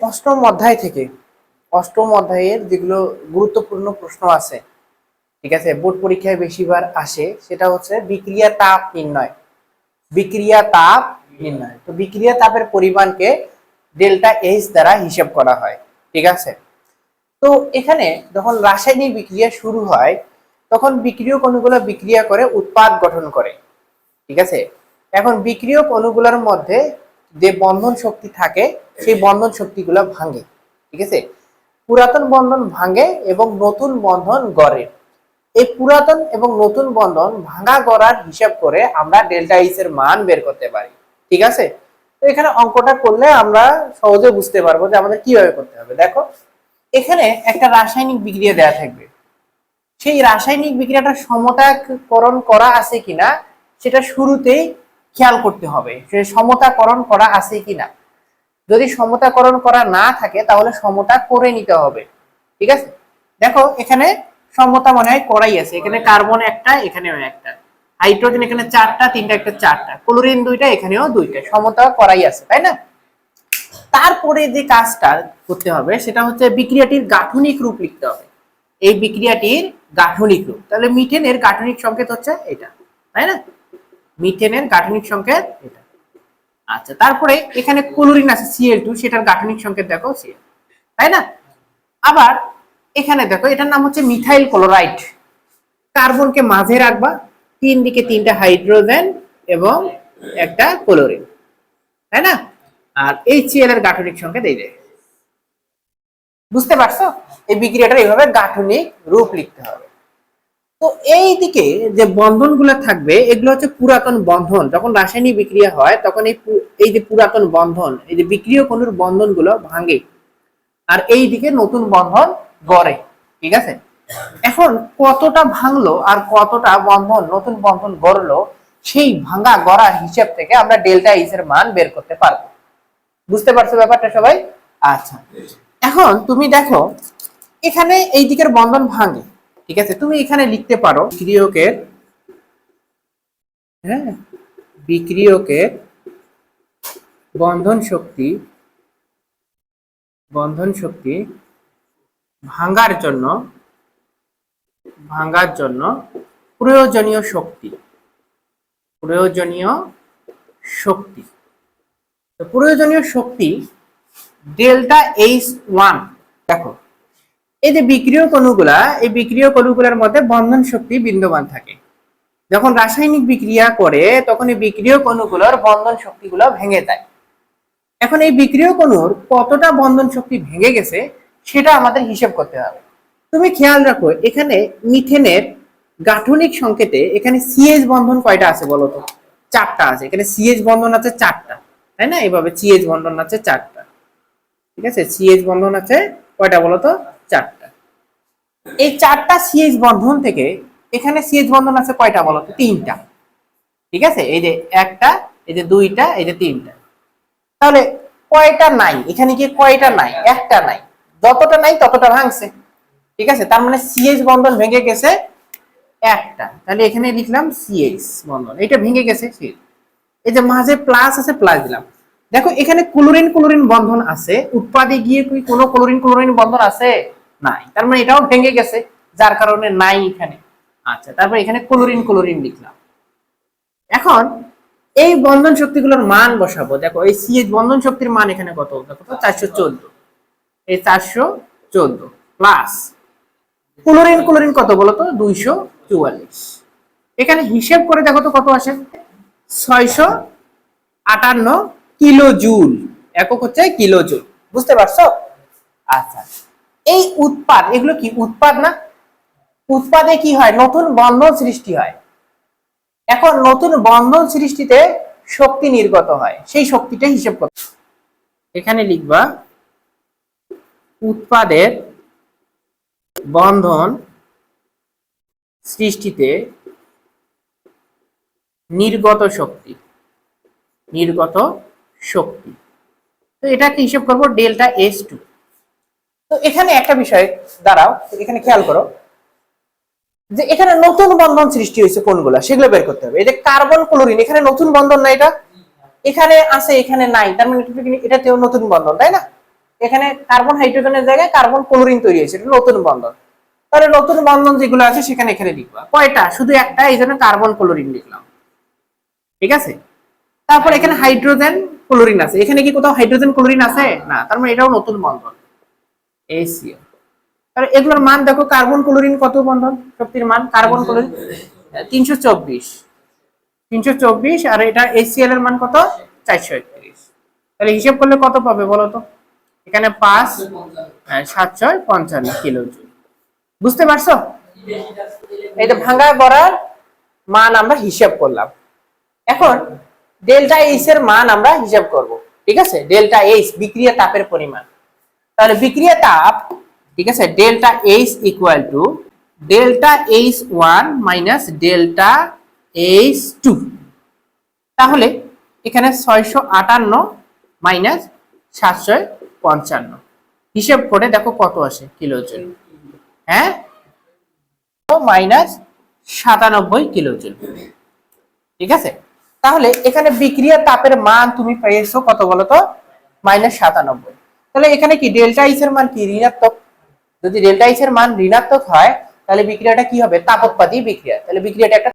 অষ্টম অধ্যায় থেকে। অষ্টম অধ্যায়ের যেগুলো গুরুত্বপূর্ণ প্রশ্ন আছে, ঠিক আছে? বোর্ড পরীক্ষায় বেশিবার আসে, সেটা হচ্ছে বিক্রিয়া তাপ নির্ণয়। বিক্রিয়া তাপ নির্ণয়। তো বিক্রিয়া তাপের পরিমাণকে ডেল্টা এইচ দ্বারা হিসাব করা হয়, ঠিক আছে? তো এখানে যখন রাসায়নিক বিক্রিয়া শুরু হয়, তখন বিক্রিয়ক অণুগুলো বিক্রিয়া করে উৎপাদ গঠন করে, ঠিক আছে? এখন বিক্রিয়ক অণুগুলোর মধ্যে যে বন্ধন শক্তি থাকে, সেই বন্ধন শক্তিগুলো ভাঙে, ঠিক আছে? পুরাতন বন্ধন ভাঙে এবং নতুন বন্ধন গড়ে। এই পুরাতন এবং নতুন বন্ধন ভাঙা গড়ার হিসাব করে আমরা ডেল্টা এইচ এর মান বের করতে পারি, ঠিক আছে? তো এখানে অঙ্কটা করলে আমরা সহজে বুঝতে পারব যে আমাদের কীভাবে করতে হবে। দেখো, এখানে একটা রাসায়নিক বিক্রিয়া দেয়া থাকবে। সেই রাসায়নিক বিক্রিয়াটা সমতাকরণ করা আছে কিনা, সেটা শুরুতেই খেয়াল করতে হবে সে সমতাকরণ করা আছে কিনা। যদি সমতাকরণ করা না থাকে, তাহলে সমতা করে নিতে হবে। ঠিক আছে? দেখো, এখানে সমতা মনে হয় করাই আছে। এখানে কার্বন একটা, এখানেও একটা। হাইড্রোজেন এখানে চারটা, তিনটা, একটা চারটা। ক্লোরিন দুইটা, এখানেও দুইটা। সমতা করাই আছে, তাই না? তারপরে যে কাজটা করতে হবে, সেটা হচ্ছে বিক্রিয়াটির গাঠনিক রূপ লিখতে হবে। এই বিক্রিয়াটির গাঠনিক রূপ। তাহলে মিথেনের গাঠনিক সংকেত হচ্ছে এটা, তাই না? মিথেনের গাঠনিক সংকেত এটা। আচ্ছা তারপরে এখানে ক্লোরিন আছে সিএল টু সেটার গাঠনিক সংকেত দেখো সিএল তাই না? আবার এখানে দেখো, এটার নাম হচ্ছে মিথাইল ক্লোরাইড। কার্বনকে মাঝে রাখবা, তিন দিকে তিনটা হাইড্রোজেন এবং একটা ক্লোরিন, তাই না? আর এই সিএল এর গাঠনিক সংকেত এই বুঝতে পারছ? এই বিক্রিয়াটার এইভাবে গাঠনিক রূপ লিখতে হবে। তো এই দিকে যে বন্ধনগুলো থাকবে, এগুলো হচ্ছে পুরাতন বন্ধন। যখন রাসায়নিক বিক্রিয়া হয়, তখন এই এই যে পুরাতন বন্ধন, এই যে বিক্রিয়ক অণুর বন্ধনগুলো ভাঙে। আর এই দিকে নতুন বন্ধন গড়ে, ঠিক আছে? এখন কতটা ভাঙলো আর কতটা বন্ধন, নতুন বন্ধন গড়লো, সেই ভাঙা গড়া হিসাব থেকে আমরা ডেল্টা এইচ এর মান বের করতে পারব। বুঝতে পারছ ব্যাপারটা সবাই? আচ্ছা। এখন তুমি দেখো, এখানে এই দিকের বন্ধন ভাঙে। ঠিক আছে? তুমি এখানে লিখতে পারো বিক্রিয়কের হ্যাঁ? বিক্রিয়কের বন্ধন শক্তি বন্ধন শক্তি ভাঙার জন্য ভাঙার জন্য প্রয়োজনীয় শক্তি। প্রয়োজনীয় শক্তি। তো প্রয়োজনীয় শক্তি ডেল্টা এইচ ওয়ান। দেখো এই যে বিক্রিয়ক কণুগুলা, এই বিক্রিয় অণুগুলার মধ্যে বন্ধন শক্তি বিদ্যমান থাকে। যখন রাসায়নিক বিক্রিয়া করে, তখন এই বিক্রিয়ক অণুগুলোর বন্ধন শক্তিগুলো ভেঙে যায়। এখন এই বিক্রিয়ক অণুর কতটা বন্ধন শক্তি ভেঙে গেছে, সেটা আমাদের হিসেব করতে হবে। তুমি খেয়াল রাখো, এখানে মিথেনের গাঠনিক সংকেতে এখানে সিএইচ বন্ধন কয়টা আছে বলো তো? চারটা আছে। এখানে সিএইচ বন্ধন আছে চারটা, তাই না? এভাবে সিএইচ বন্ধন আছে চারটা। ঠিক আছে? সিএইচ বন্ধন আছে কয়টা বলো তো? চারটা। এই চারটা সিএইচ বন্ধন থেকে এখানে বন্ধন আছে কয়টা বলো তিনটা। ঠিক আছে? এই যে একটা, এই যে দুইটা, এই যে তিনটা। তাহলে কয়টা নাই? এখানে কি কয়টা নাই? একটা নাই। যতটা নাই ততটা ভাঙছে। ঠিক আছে? তার মানে সিএইচ বন্ধন ভেঙে গেছে একটা। তাহলে এখানে লিখলাম সিএইচ বন্ধন। এটা ভেঙে গেছে এই যে মাঝে প্লাস আছে প্লাস দিলাম। দেখো, এখানে ক্লোরিন ক্লোরিন বন্ধন আছে। উৎপাদে গিয়ে কি কোনো ক্লোরিন ক্লোরিন বন্ধন আছে? নাই। তার মানে এটাও ভেঙে গেছে, যার কারণে নাই এখানে। আচ্ছা তারপর এখানে ক্লোরিন ক্লোরিন লিখলাম। এখন এই বন্ধন শক্তিগুলোর মান বসাবো। দেখো, এই সিএইচ বন্ধন শক্তির মান এখানে কত? দেখো তো, চারশো চোদ্দ। এই চারশো চোদ্দ প্লাস ক্লোরিন ক্লোরিন কত বলো তো? দুইশো চুয়াল্লিশ। এখানে হিসেব করে দেখো তো কত আসে? ছয়শো আটান্ন কিলো জুল একক হচ্ছে কিলো জুল বুঝতে পারছ? আচ্ছা। এই উৎপাদ, এগুলো কি উৎপাদ না? উৎপাদে কি হয়? নতুন বন্ধন সৃষ্টি হয়। এখন নতুন বন্ধন সৃষ্টিতে শক্তি নির্গত হয়। সেই শক্তিটা হিসেব করতে এখানে লিখবা, উৎপাদের বন্ধন সৃষ্টিতে নির্গত শক্তি। নির্গত শক্তি। তো এটাকে হিসেব করব? ডেল্টা এস টু তো এখানে একটা বিষয়, দাঁড়াও, এখানে খেয়াল করো। যে এখানে নতুন বন্ধন সৃষ্টি হয়েছে কোনগুলা, সেগুলো বের করতে হবে। এই যে কার্বন ক্লোরিন, এখানে নতুন বন্ধন না এটা? এখানে আছে, এখানে নাই। তার মানে এটাতেও নতুন বন্ধন, তাই না? এখানে কার্বন হাইড্রোজেনের জায়গায় কার্বন ক্লোরিন তৈরি হয়েছে, এটা নতুন বন্ধন। তাহলে নতুন বন্ধন যেগুলো আছে, সেখানে এখানে লিখবা। কয়টা? শুধু একটা, এই জন্য কার্বন ক্লোরিন লিখলাম। ঠিক আছে? তারপর এখানে হাইড্রোজেন ক্লোরিন আছে। এখানে কি কোথাও হাইড্রোজেন ক্লোরিন আছে? না, তার মানে এটাও নতুন বন্ধন। এসিও তাহলে এগুলোর মান দেখো কার্বন ক্লোরিন কত বন্ধন? শক্তির মান কার্বন ক্লোরিন তিনশো চব্বিশ। তিনশো চব্বিশ আর এটা এসিএল এর মান কত? চারশো একত্রিশ। তাহলে হিসেব করলে কত পাবে বলো তো? এখানে পাঁচ সাতশো পঞ্চান্ন কিলো জুল। বুঝতে পারছ? এই যে ভাঙ্গা গড়ার মান আমরা হিসাব করলাম। এখন ডেল্টা এইচ এর মান আমরা হিসাব করব। ঠিক আছে? ডেল্টা এইচ বিক্রিয়া তাপের পরিমাণ। তাহলে বিক্রিয়া তাপ, ঠিক আছে delta H equal to delta H one minus delta H two তাহলে এখানে ছয়শো আটান্ন মাইনাস সাতশো পঞ্চান্ন। হিসেব করে দেখো কত আসে কিলো জুল হ্যাঁ মাইনাস সাতানব্বই কিলো জুল ঠিক আছে? তাহলে এখানে বিক্রিয়া তাপের মান তুমি পেয়েছ কত বলো তো মাইনাস সাতানব্বই। তাহলে এখানে কি ডেল্টা ইস এর মান কি? ঋণাত্মক। যদি ডেল্টা ইস এর মান ঋণাত্মক হয়, তাহলে বিক্রিয়াটা কি হবে? তাপোৎপাদী বিক্রিয়া। তাহলে বিক্রিয়াটা একটা